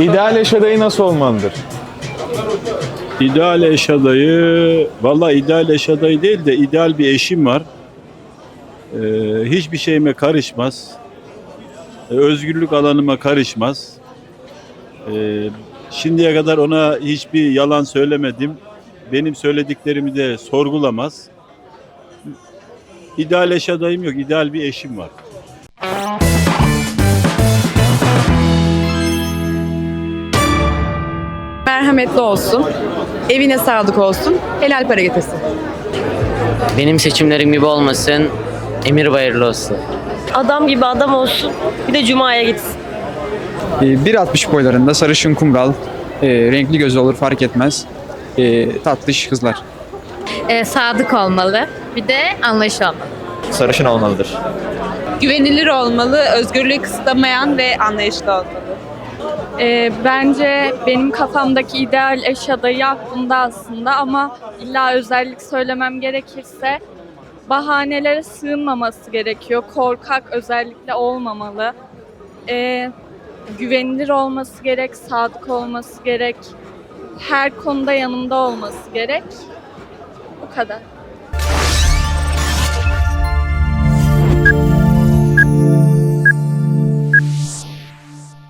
İdeal eş adayı nasıl olmalıdır? İdeal eş adayı, valla ideal eş adayı değil de ideal bir eşim var. Ee, hiçbir şeyime karışmaz. Ee, özgürlük alanıma karışmaz. Ee, şimdiye kadar ona hiçbir yalan söylemedim. Benim söylediklerimi de sorgulamaz. İdeal eş adayım yok, ideal bir eşim var. Merhametli olsun, evine sadık olsun, helal para getirsin. Benim seçimlerim gibi olmasın, emir bayırlı olsun. Adam gibi adam olsun. Bir de Cuma'ya gitsin. Ee, 1.60 boylarında sarışın kumral, e, renkli gözü olur fark etmez. E, tatlış kızlar. e, sadık olmalı. Bir de anlayışlı olmalı. sarışın olmalıdır. Güvenilir olmalı, özgürlüğü kısıtlamayan ve anlayışlı olmalı. Ee, bence benim kafamdaki ideal eş adayı aklımda aslında ama illa özellik söylemem gerekirse bahanelere sığınmaması gerekiyor. Korkak özellikle olmamalı. Ee, güvenilir olması gerek, sadık olması gerek. Her konuda yanımda olması gerek. Bu kadar.